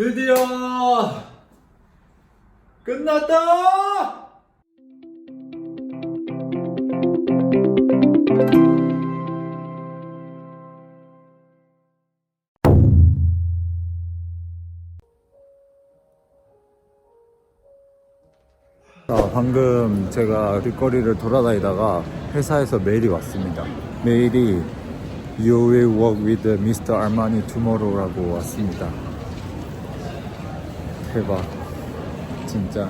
드디어 끝났다! 자, 방금 제가 길거리를 돌아다니다가 회사에서 메일이 왔습니다. 메일이 You will work with Mr. Armani tomorrow라고 왔습니다. 대박. 진짜.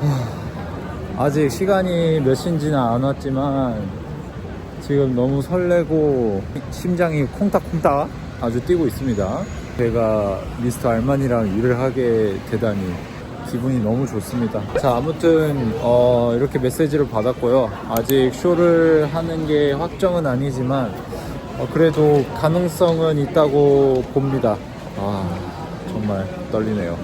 하, 아직 시간이 몇 시인지는 안 왔지만 지금 너무 설레고 심장이 콩닥콩닥 아주 뛰고 있습니다. 제가 미스터 알만이랑 일을 하게 되다니 기분이 너무 좋습니다. 자, 아무튼 어, 이렇게 메시지를 받았고요. 아직 쇼를 하는 게 확정은 아니지만 어, 그래도 가능성은 있다고 봅니다. 아, 정말 떨리네요.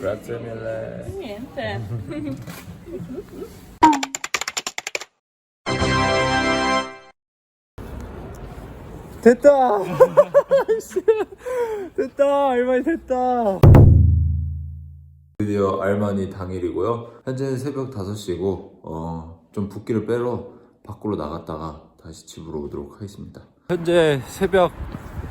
Grazie mille. Niente. 됐다! 됐다! 알마니 됐다! 드디어 알마니 당일이고요. 현재는 새벽 5시고, 어, 좀 붓기를 빼러 밖으로 나갔다가 다시 집으로 오도록 하겠습니다. 현재 새벽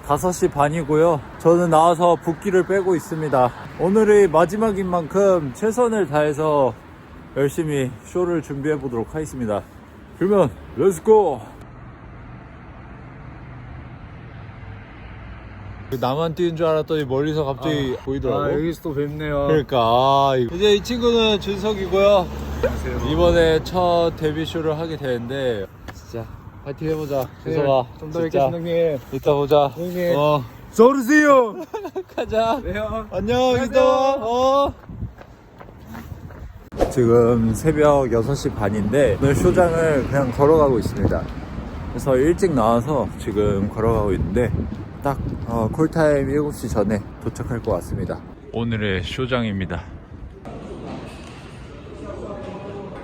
5시 반이고요. 저는 나와서 붓기를 빼고 있습니다. 오늘이 마지막인 만큼 최선을 다해서 열심히 쇼를 준비해 보도록 하겠습니다. 그러면, 렛츠고! 나만 뛰는 줄 알았더니 멀리서 갑자기 보이더라고. 아, 여기서 또 뵙네요. 그러니까 아, 이거. 이제 이 친구는 준석이고요. 안녕하세요. 이번에 첫 데뷔 쇼를 하게 되는데 진짜 파이팅 해보자. 준석아. 네, 좀더 진짜 뵙겠습니다. 이따 보자. 형님. 어. 쏘르세요. 가자. 네요. 안녕. 이따 와. 어. 지금 새벽 6시 반인데 오늘 쇼장을 그냥 걸어가고 있습니다. 그래서 일찍 나와서 지금 걸어가고 있는데 딱 어, 콜타임 7시 전에 도착할 것 같습니다. 오늘의 쇼장입니다.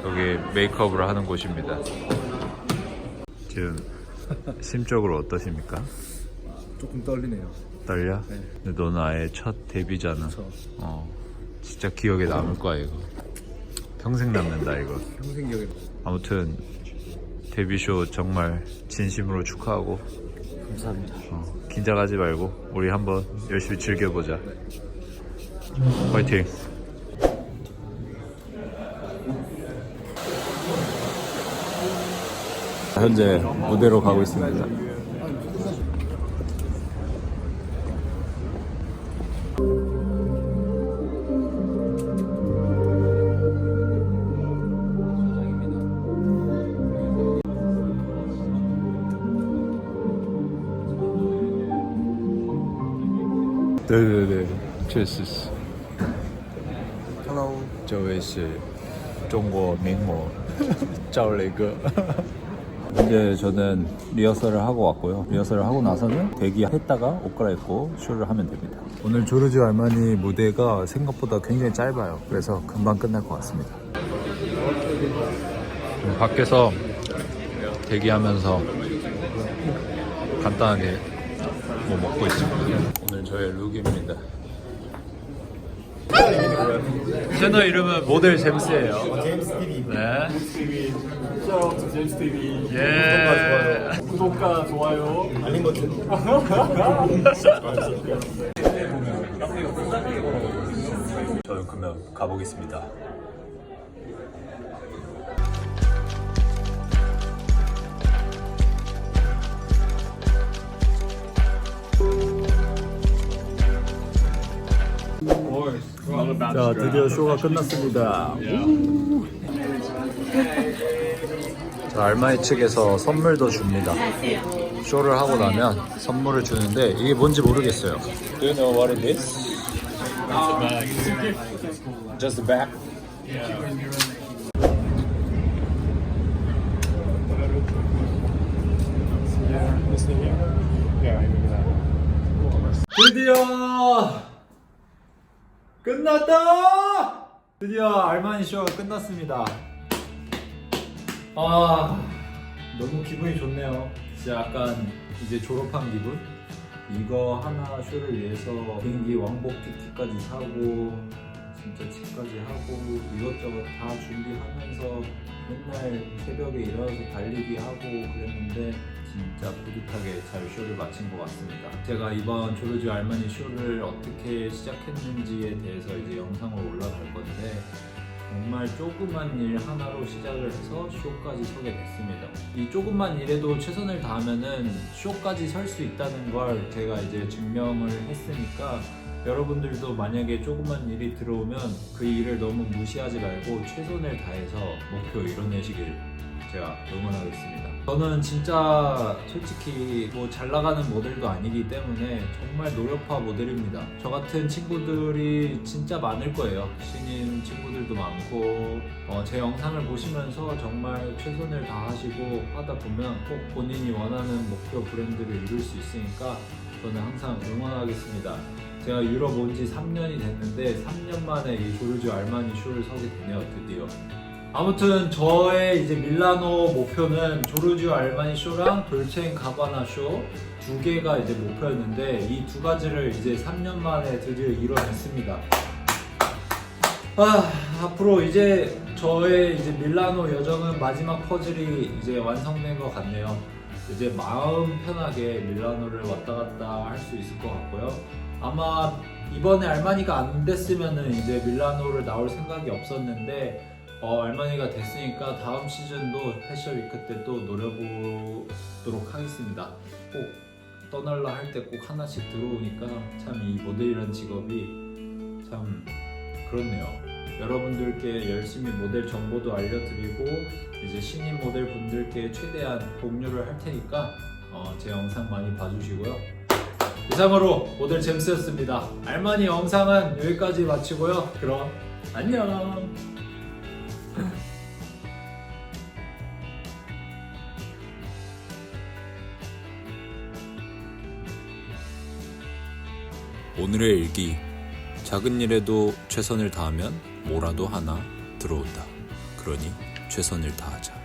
여기 메이크업을 하는 곳입니다. 지금 심적으로 어떠십니까? 조금 떨리네요. 떨려? 네. 근데 너는 아예 첫 데뷔잖아. 저 어, 진짜 기억에 남을 거야 이거. 평생 남는다 이거. 평생 기억에 아무튼 데뷔쇼 정말 진심으로 축하하고 감사합니다. 어, 긴장하지 말고 우리 한번 열심히 즐겨보자. 파이팅. 현재 무대로 가고 있습니다. 네네네. 确实是。 Hello. 这位是中国名模赵磊哥. 이제 저는 리허설을 하고 왔고요. 리허설을 하고 나서는 대기했다가 옷 갈아입고 쇼를 하면 됩니다. 오늘 조르지 알마니 무대가 생각보다 굉장히 짧아요. 그래서 금방 끝날 것 같습니다. 밖에서 대기하면서 간단하게 뭐 먹고 있습니다. 오늘 저의 룩입니다. 채널 이름은 모델 잼스예요. 제임스 TV. 네. 저 제임스 TV. 예. 구독과 좋아요. 알림 버튼. 저는 그러면 가보겠습니다. 자, 드디어 쇼가 끝났습니다. 우. 자, 알마이 측에서 선물도 줍니다. 쇼를 하고 나면 선물을 주는데 이게 뭔지 모르겠어요. Do you know what it is? Just the back. 드디어 끝났다! 드디어 알마니 쇼가 끝났습니다. 아 너무 기분이 좋네요. 진짜 약간 이제 졸업한 기분. 이거 하나 쇼를 위해서 비행기 왕복 티켓까지 사고 진짜 집까지 하고 이것저것 다 준비하면서 맨날 새벽에 일어나서 달리기 하고 그랬는데 진짜 뿌듯하게 잘 쇼를 마친 것 같습니다. 제가 이번 조르주 알마니 쇼를 어떻게 시작했는지에 대해서 이제 영상으로 올라갈 건데 정말 조그만 일 하나로 시작을 해서 쇼까지 서게 됐습니다. 이 조그만 일에도 최선을 다하면은 쇼까지 설 수 있다는 걸 제가 이제 증명을 했으니까 여러분들도 만약에 조그만 일이 들어오면 그 일을 너무 무시하지 말고 최선을 다해서 목표 이뤄내시길 제가 응원하겠습니다. 저는 진짜 솔직히 뭐 잘 나가는 모델도 아니기 때문에 정말 노력파 모델입니다. 저 같은 친구들이 진짜 많을 거예요. 신인 친구들도 많고 어, 제 영상을 보시면서 정말 최선을 다하시고 하다 보면 꼭 본인이 원하는 목표 브랜드를 이룰 수 있으니까 저는 항상 응원하겠습니다. 제가 유럽 온 지 3년이 됐는데 3년 만에 이 조르주 알마니 쇼를 서게 되네요 드디어 아무튼 저의 이제 밀라노 목표는 조르주 알마니 쇼랑 돌체인 가바나 쇼 두 개가 이제 목표였는데 이 두 가지를 이제 3년 만에 드디어 이뤄냈습니다. 아, 앞으로 이제 저의 이제 밀라노 여정은 마지막 퍼즐이 이제 완성된 것 같네요. 이제 마음 편하게 밀라노를 왔다 갔다 할 수 있을 것 같고요. 아마 이번에 알마니가 안 됐으면은 이제 밀라노를 나올 생각이 없었는데 어, 알마니가 됐으니까 다음 시즌도 패션 위크 때 또 노려보도록 하겠습니다. 꼭 떠날라 할 때 꼭 하나씩 들어오니까 참 이 모델이란 직업이 참 그렇네요. 여러분들께 열심히 모델 정보도 알려드리고 이제 신인 모델 분들께 최대한 공유를 할 테니까 어, 제 영상 많이 봐주시고요. 이상으로 모델 잼스였습니다. 알마니 영상은 여기까지 마치고요. 그럼 안녕. 오늘의 일기 작은 일에도 최선을 다하면 뭐라도 하나 들어온다. 그러니 최선을 다하자. 끝.